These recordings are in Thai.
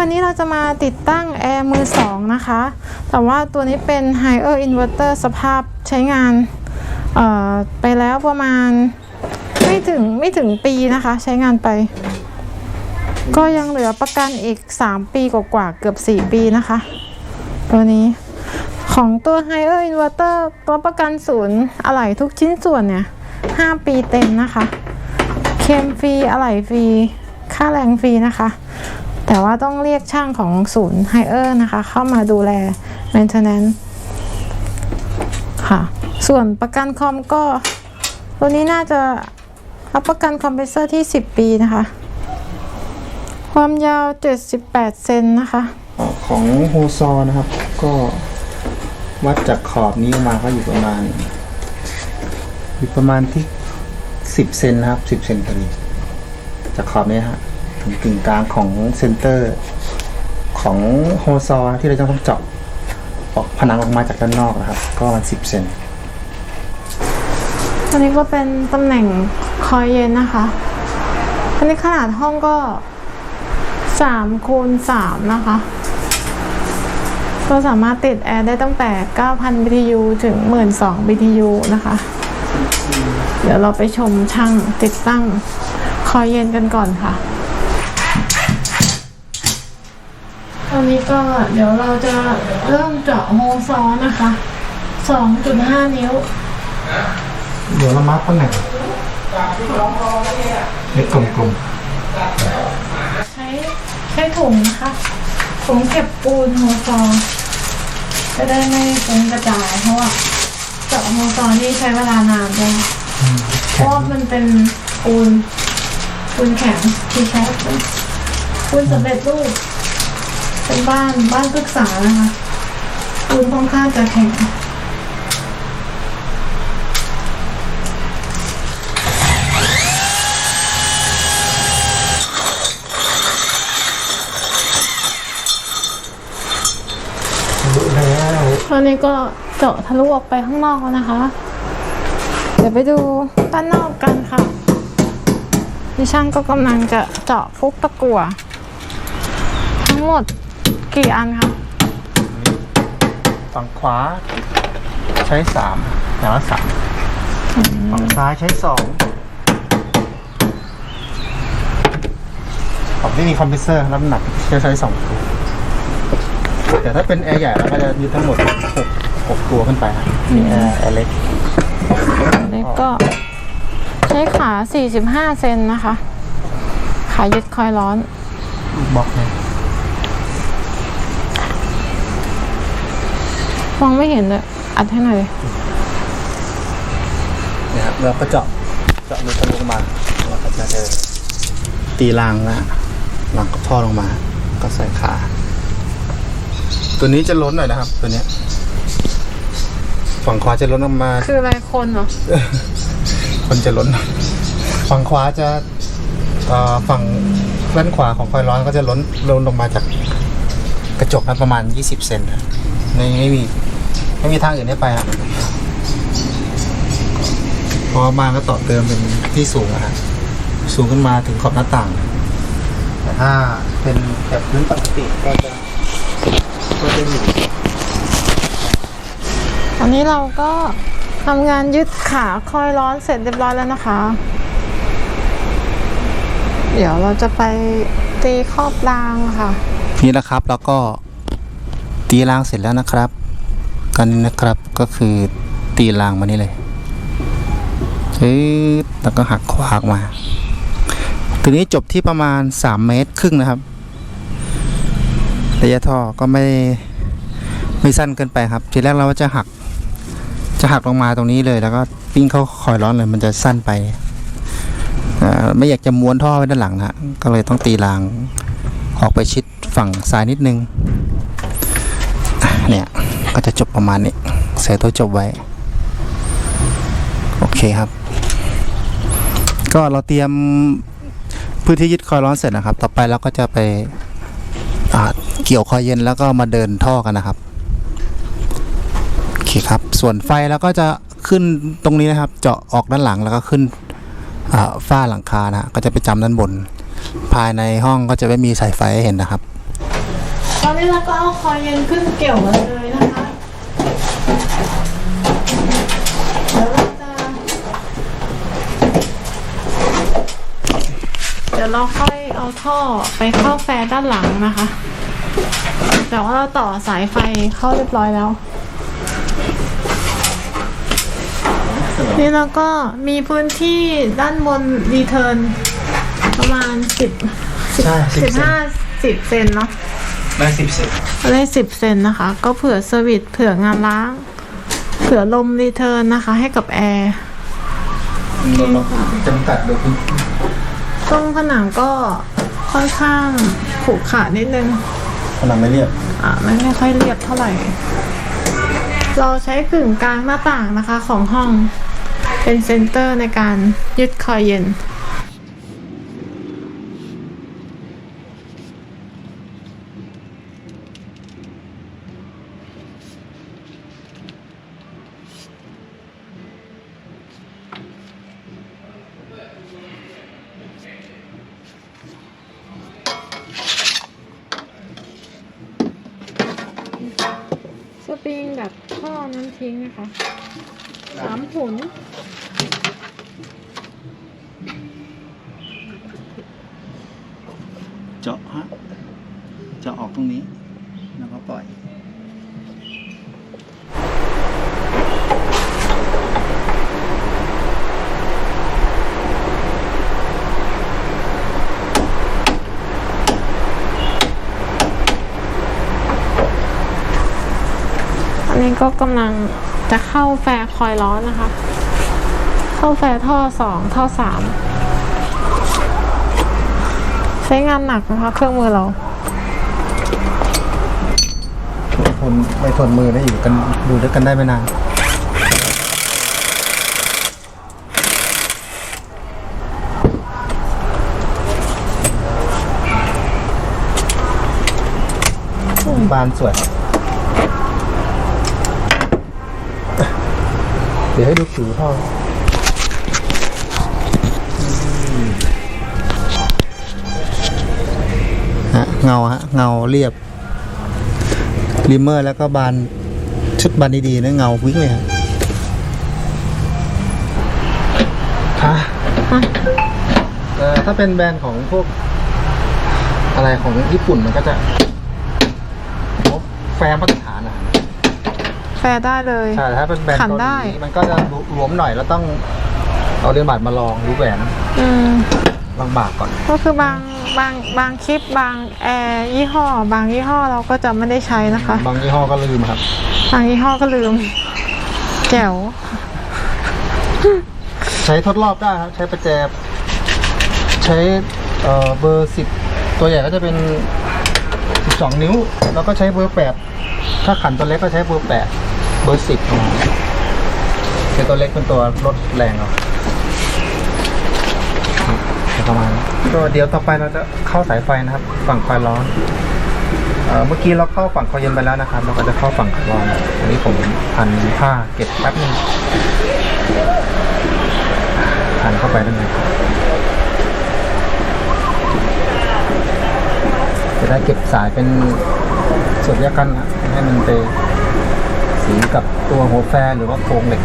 วันนี้เราจะมาติดตั้งแอร์มือสองนะคะ แต่ว่าตัวนี้เป็น Higher Inverter สภาพใช้งานไปแล้วประมาณไม่ถึงไม่ถึงปีนะคะ ใช้งานไป ก็ยังเหลือประกันอีก 3 ปีกว่าๆเกือบ 4 ปีนะคะ ตัวนี้ของตัว Higher Inverter รับประกันศูนย์อะไหล่ทุกชิ้นส่วนเนี่ย 5 ปีเต็มนะคะ เคมฟรีอะไหล่ฟรี ค่าแรงฟรีนะคะ แต่ว่าต้องเรียกช่างของศูนย์ไฮเออร์นะคะ เข้ามาดูแล maintenance ค่ะ ส่วนประกันคอมก็ตัวนี้น่าจะรับประกันคอมเพรสเซอร์ที่ 10 ปีนะคะ ความยาว 78 เซนนะคะ ของโฮซอนะครับ ก็วัดจากขอบนี้มาก็อยู่ประมาณ อยู่ประมาณที่สิบเซนนะครับสิบเซนพอดีจากขอบนี้ฮะ ถึงกึ่งกลางของเซนเตอร์ของโฮซอที่เราจะต้องเจาะออกผนังออกมาจากด้านนอกนะครับ ก็ประมาณสิบเซนอันนี้ก็เป็นตำแหน่งคอยเย็นนะคะ อันนี้ขนาดห้องก็3คูณ3นะคะ ก็สามารถติดแอร์ได้ตั้งแต่ 9,000 BTU ถึง 12,000 BTU นะคะ เดี๋ยวเราไปชมช่างติดตั้งคอยเย็นกันก่อนค่ะ อนนี้ก็เดี๋ยวเราจะเริ่มเจาะโฮซอนะคะ2.5นิ้ว เดี๋ยวเรามาร์กตำแหน่งเล็กกลมใช้ใช้ถุงนะคะถุงเก็บปูนโฮซอจะได้ไม่ฟุ้งกระจายเพราะว่าเจาะโฮซอนี่ใช้เวลานานด้วยๆเพราะว่ามันเป็นปูนปูนแข็งที่ใช้ปูนสำเร็จรูป เป็นบ้านบ้านปรึกษานะคะปูนค่อนข้างจะแข็งรู้แล้วตอนนี้ก็เจาะทะลุออกไปข้างนอกแล้วนะคะ เดี๋ยวไปดูด้านนอกกันค่ะดิช่างก็กำลังจะเจาะฟุกตะกั่วทั้งหมด กี่อันคะฝั่งขวา ใช้สามอย่างละสามฝั่งซ้ายใช้สองผมไม่มีคอมเพรสเซอร์รับน้ำหนักจะใช้สองตัวแต่ถ้าเป็นแอร์ใหญ่เราก็จะยึดทั้งหมดหกหกตัวขึ้นไปครับนี่แอร์แอร์เล็กแล้วก็ ใช้ขา 45 เซนนะคะ ขายึดคอยร้อนบล็อกเลย มองไม่เห็นเลยอัดให้หน่อยเนี่ยครับเราก็เจาะเจาะรูทะลุมาแล้วก็จะเดินตีรางละรางกับท่อลงมา ก็ใส่ขา ตัวนี้จะล้นหน่อยนะครับ ตัวเนี้ยฝั่งขวาจะล้นออกมา คืออะไรคนเหรอ คนจะล้น ฝั่งขวาจะเอ่อฝั่งด้านขวาของคอยร้อนก็จะล้นล้นลงมาจากกระจกนะประมาณ 20 เซนนะไม่ไม่มี ไม่มีทางอื่นให้ไปครับพอมาก็ต่อเติมเป็นที่สูงนะฮะสูงขึ้นมาถึงขอบหน้าต่าง แต่ถ้าเป็นแบบพื้นปกติก็จะก็จะอยู่ตอนนี้เราก็ทำงานยึดขาคอยร้อนเสร็จเรียบร้อยแล้วนะคะ เดี๋ยวเราจะไปตีครอบรางค่ะ นี่นะครับแล้วก็ตีรางเสร็จแล้วนะครับ กันนะครับ ก็คือตีรางมานี่เลยชืดแล้วก็หักขวาออกมาตัวนี้จบที่ประมาณ 3 เมตรครึ่งนะครับ ระยะท่อก็ไม่ไม่สั้นเกินไปครับ ทีแรกเราจะหัก จะหักลงมาตรงนี้เลย แล้วก็ปิ้งเข้าคอยร้อนเลยมันจะสั้นไปอ่าไม่อยากจะม้วนท่อไว้ด้านหลังนะก็เลยต้องตีรางออกไปชิดฝั่งซ้ายนิดนึงเนี่ย ก็จะจบประมาณนี้ใส่ตัวจบไว้ โอเคครับ ก็เราเตรียมพื้นที่ยึดคอยร้อนเสร็จนะครับ ต่อไปเราก็จะไปเกี่ยวคอยเย็นแล้วก็มาเดินท่อกันนะครับโอเคครับ ส่วนไฟเราก็จะขึ้นตรงนี้นะครับ เจาะออกด้านหลังแล้วก็ขึ้นฝ้าหลังคานะฮะก็จะไปจำด้านบน ภายในห้องก็จะไม่มีสายไฟให้เห็นนะครับ ตอนนี้เราก็เอาคอยเย็นขึ้นเกี่ยวกันเลยนะคะ เดี๋ยวเราจะ เดี๋ยวเราค่อยเอาท่อไปเข้าแฟร์ด้านหลังนะคะ แต่ว่าเราต่อสายไฟเข้าเรียบร้อยแล้ว นี่เราก็มีพื้นที่ด้านบนรีเทิร์นประมาณสิบใช่สิบสิบเซนห้าสิบเซนเนาะได้สิบเซนได้สิบเซนนะคะ ก็เผื่อเซอร์วิสเผื่องานล้าง เผื่อลมรีเทิร์นนะคะ ให้กับแอร์เราจำกัดโดยพื้นที่ ตรงผนังก็ค่อนข้างขรุขระนิดนึงผนังไม่เรียบอ่าไม่ไม่ค่อยเรียบเท่าไหร่ เราใช้กึ่งกลางหน้าต่างนะคะของห้องเป็นเซนเตอร์ในการยึดคอยเย็น ปริงแบบท่อน้ำทิ้งนะคะสามผุนเจาะฮะเจาะออกตรงนี้ แล้วก็ปล่อย นี้ก็กำลังจะเข้าแฟร์คอยล้อนะคะ เข้าแฟร์ท่อสองท่อสามใช้งานหนักนะคะ เครื่องมือเราไม่ทนไม่ทนมือได้อยู่กันอยู่ด้วยกันได้ไม่นานบานสวย ดี๋ยวให้ดูผิวท่อฮะเงาฮะเงาเรียบริมเมอร์แล้วก็บานชุดบานดีๆนะเงาวิ่งเลยครับฮะเออถ้าเป็นแบรนด์ของพวก อะไรของญี่ปุ่นมันก็จะพวกแฟร์มาตรฐานอะแฟ ร์ได้เลย ใช่ถ้าเป็นแบรนด์ขันเกาหได้ ลีมันก็จะหลวมหน่อยแล้วต้องเอาเรียนบัตรมาลองดูแหวนอืมลำบากก่อน ก็คือบางบางบางคลิปบางแอร์ยี่ห้อ บางยี่ห้อเราก็จะไม่ได้ใช้นะคะ บางยี่ห้อก็ลืมครับบางยี่ห้อก็ลืมแจ๋วใช้ทดรอบได้ครับ ใช้ประแจใช้เอ่อเบอร์สิบตัวใหญ่ก็จะเป็นสิบสองนิ้ว แล้วก็ใช้เบอร์แปดถ้าขันตัวเล็กก็ใช้เบอร์แปดเบอร์สิบประมาณเป็นตัวเล็กเป็นตัวลดแรงเอาประมาณก็เดี๋ยวต่อไปเราจะเข้าสายไฟนะครับ ฝั่งคอยร้อนเมื่อกี้เราเข้าฝั่งคอยเย็นไปแล้วนะครับ เราก็จะเข้าฝั่งคอยร้อนอันนี้ผมพันผ้าเก็บแป๊บนึงหันเข้าไปด้านในครับจะได้เก็บสายเป็นส่วนแยกกันนะให้มันไปสีกับตัวหัวแฟร์หรือว่าโครงเหล็ก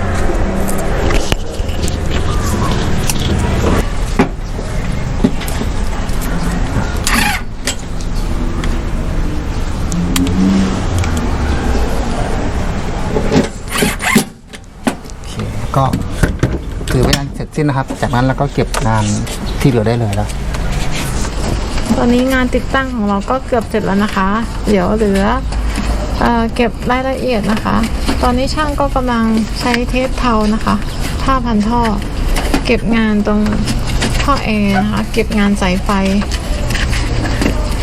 โอเคก็ถือเป็นอันเสร็จสิ้นนะครับ จากนั้นเราก็เก็บงานที่เหลือได้เลยแล้ว ตอนนี้งานติดตั้งของเราก็เกือบเสร็จแล้วนะคะ เดี๋ยวเหลือ เออเก็บรายละเอียดนะคะ ตอนนี้ช่างก็กำลังใช้เทปเทานะคะผ้าพันท่อ เก็บงานตรงท่อแอร์นะคะ เก็บงานสายไฟ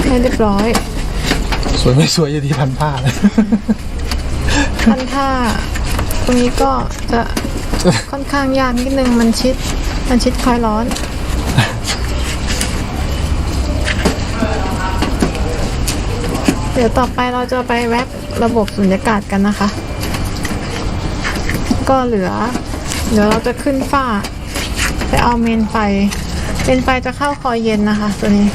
ให้เรียบร้อย สวยไม่สวยอยู่ที่พันผ้าเลยพันท่าตรงนี้ก็จะค่อนข้างยากนิดนึงมันชิด มันชิดคอยร้อนเดี๋ยวต่อไปเราจะไปแว็ก ระบบสุญญากาศกันนะคะ ก็เหลือ เดี๋ยวเราจะขึ้นฝ้า ไปเอาเมนไฟเมนไฟจะเข้าคอยเย็นนะคะ ตัวนี้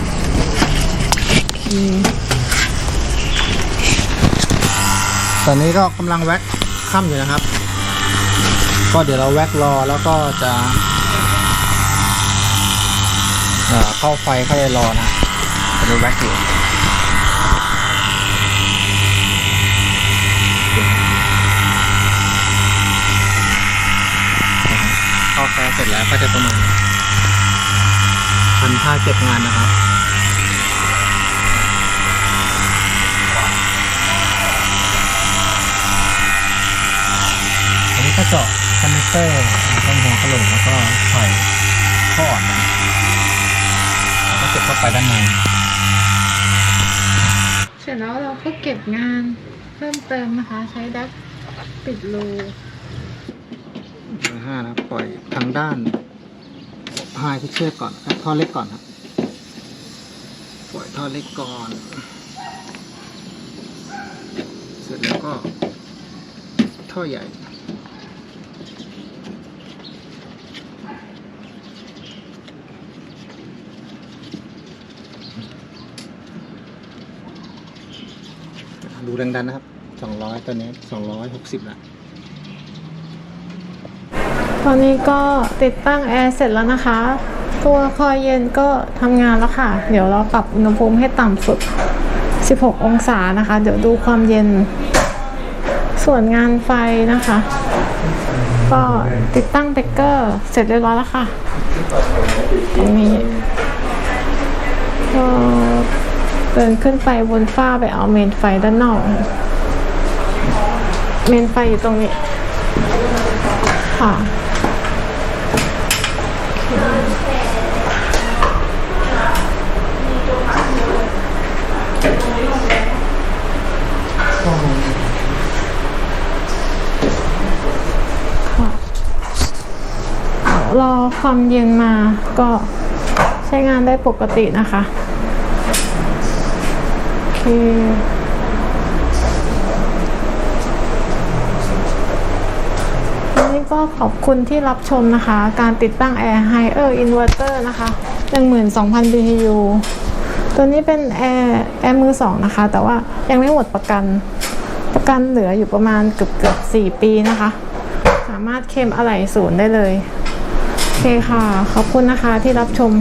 ตอนนี้ก็กำลังแว็กค่ำอยู่นะครับ ก็เดี๋ยวเราแว็กรอแล้วก็จะเอ่อเข้าไฟเข้าไปรอนะจะดูแว็กอยู่ เข้าแฟเสร็จแล้วก็จะประมาณพันผ้าเก็บงานนะครับอันนี้ก็เจาะคอนเนคเตอร์ตรงหัวกระโหลกแล้วก็ใส่ท่ออ่อนนะแล้วก็เก็บเข้าไปด้านในเสร็จแล้วเราก็เก็บงานเพิ่มเติมนะคะ ใช้ดักปิดรู ห้านะปล่อยทางด้านพายที่เชือกก่อนอะท่อเล็กก่อนครับปล่อยท่อเล็กก่อน เสร็จแล้วก็ ท่อใหญ่ดูแรงดันนะครับ 200ตัวนี้ 260ละ ตอนนี้ก็ติดตั้งแอร์เสร็จแล้วนะคะ ตัวคอยเย็นก็ทำงานแล้วค่ะ เดี๋ยวเราปรับอุณหภูมิให้ต่ำสุด 16 องศานะคะ เดี๋ยวดูความเย็น ส่วนงานไฟนะคะ ก็ติดตั้งเบเกอร์เสร็จเรียบร้อยแล้วค่ะตรงนี้ก็เดินขึ้นไปบนฝ้าไปเอาเมนไฟด้านนอก เมนไฟอยู่ตรงนี้ค่ะรอ ความเย็นมาก็ใช้งานได้ปกตินะคะโอเควันนี้ก็ขอบคุณที่รับชมนะคะ การติดตั้ง Air Higher Inverter นะคะ12,000 BTU ตัวนี้เป็นแอร์แอร์มือสองนะคะ แต่ว่ายังไม่หมดประกัน ประกันเหลืออยู่ประมาณเกือบเกือบ4ปีนะคะ สามารถเคลมอะไหล่ศูนย์ได้เลย โอเคค่ะ ขอบคุณนะคะที่รับชม